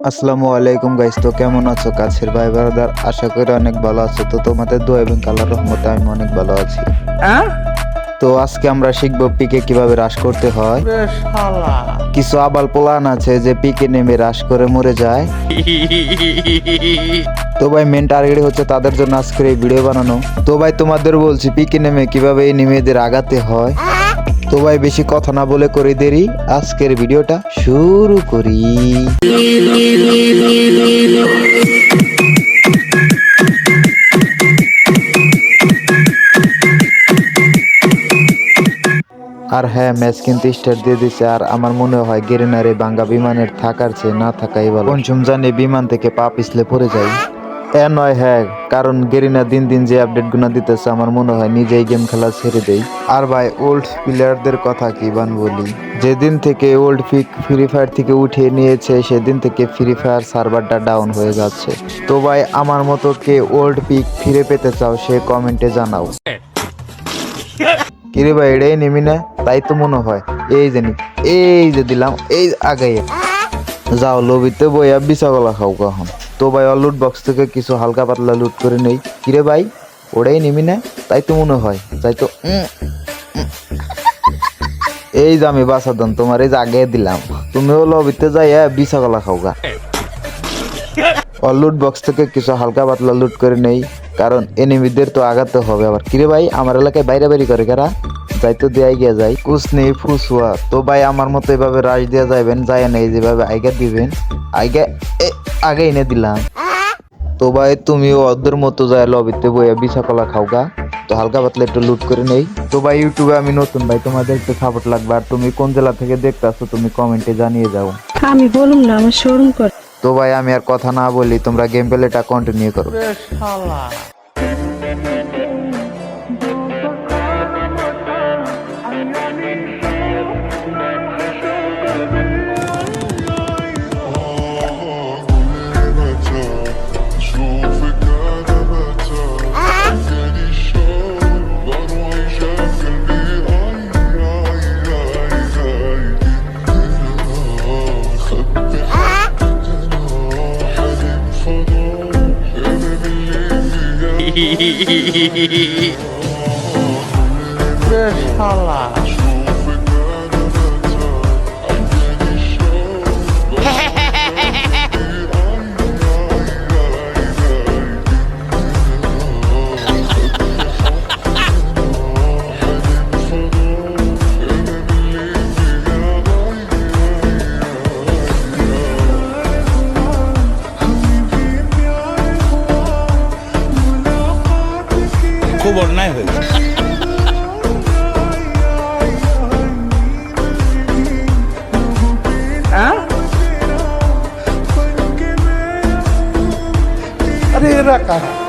আসসালামু আলাইকুম গাইস তো কেমন আছো কাছের ভাই ব্রাদার? আশা করি অনেক ভালো আছো। তো তোমাদের দোয়া এবং কালার রহমতে আমি অনেক ভালো আছি। তো আজকে আমরা শিখব পিকে কীভাবে হ্রাস করতে হয়। কিছু আবাল প্লান আছে যে পিকে নেমে হ্রাস করে মরে যায়। তো ভাই মেন টার্গেট হচ্ছে তাদের জন্য আজকের এই ভিডিও বানানো। তো ভাই তোমাদের বলছি পিকে নেমে কীভাবে এই নেমেদের আগাতে হয়। তো ভাই, বেশি কথা না বলে করে দেরি। আজকের ভিডিওটা শুরু করি। আর হ্যাঁ ম্যাচ কিন্তু স্টার্ট দিয়ে দিছে। আর আমার মনে হয় গেরিনার বাঙ্গা বিমানের থাকার চেয়ে না থাকাই ভালো। পঞ্চম জানি বিমান থেকে পা পিছলে পড়ে যাই এ নয় হ্যাঁ কারণ গেরিনা দিন দিন যে আপডেট গুনা দিতেছে, আমার মনে হয় নিজেই গেম খেলা ছেড়ে দেই। আর ভাই ওল্ড প্লেয়ারদের কথা কি বান বলি? যেদিন থেকে ওল্ড পিক ফ্রি ফায়ার থেকে উঠিয়ে নিয়েছে, সেদিন থেকে ফ্রি ফায়ার সার্ভারটা ডাউন হয়ে যাচ্ছে। তো ভাই, আমার মতো কে ওল্ড পিক ফিরে পেতে চাও, সে কমেন্টে জানাও। কিরে ভাই, এটাই নেমি না? তাই তো মনে হয়, এই জানি এই যে দিলাম, এই আগে যাও লবিতে বইয়া বিছা গলা খাও কখন। তো ভাই লুট বক্স থেকে কিছু হালকা পাতলা লুট করে নেই। কিরে ভাই, ওটাই নেমি না? তাই তো মনে হয়, তাই তো। এই যে আমি বাসাদন তোমার এই যে আগে দিলাম। তুমিও লবিতে যাইয়া বিছা গলা খাও গা লুট বক্স থেকে কিছু হালকা পাতলা লুট করে নেই, কারণ এনিমিদের তো আগাতে হবে। আবার কিরে ভাই, আমার এলাকায় বাইরে বাইরে করে কারা? যাই তো দেয়াই গিয়া যায় কুছ নেই, ফুসুয়া। তো ভাই, আমার মতো এভাবে রাশ দেওয়া যাবেন যায় নেই যেভাবে আইগা দিবেন। আইগা আগে এনে দিলাম তো ভাই তুমি ওদের মতো যায় লবিতে বইয়া বিছা কলা খাওগা। তো হালকা পাতলা একটু লুট করে নেই। তো ভাই ইউটিউবে আমি নতুন ভাই তোমাদের একটু সাপোর্ট লাগবে। আর তুমি কোন জেলা থেকে দেখতে আসছো তুমি কমেন্টে জানিয়ে যাও আমি বলুম না আমার শোরুম কর। তো ভাই আমি আর কথা না বলি তোমরা গেম প্লেটা কন্টিনিউ করো। 这们的 খুব অন্যায় হয়েছে হ্যাঁ? আরে এরা কারা?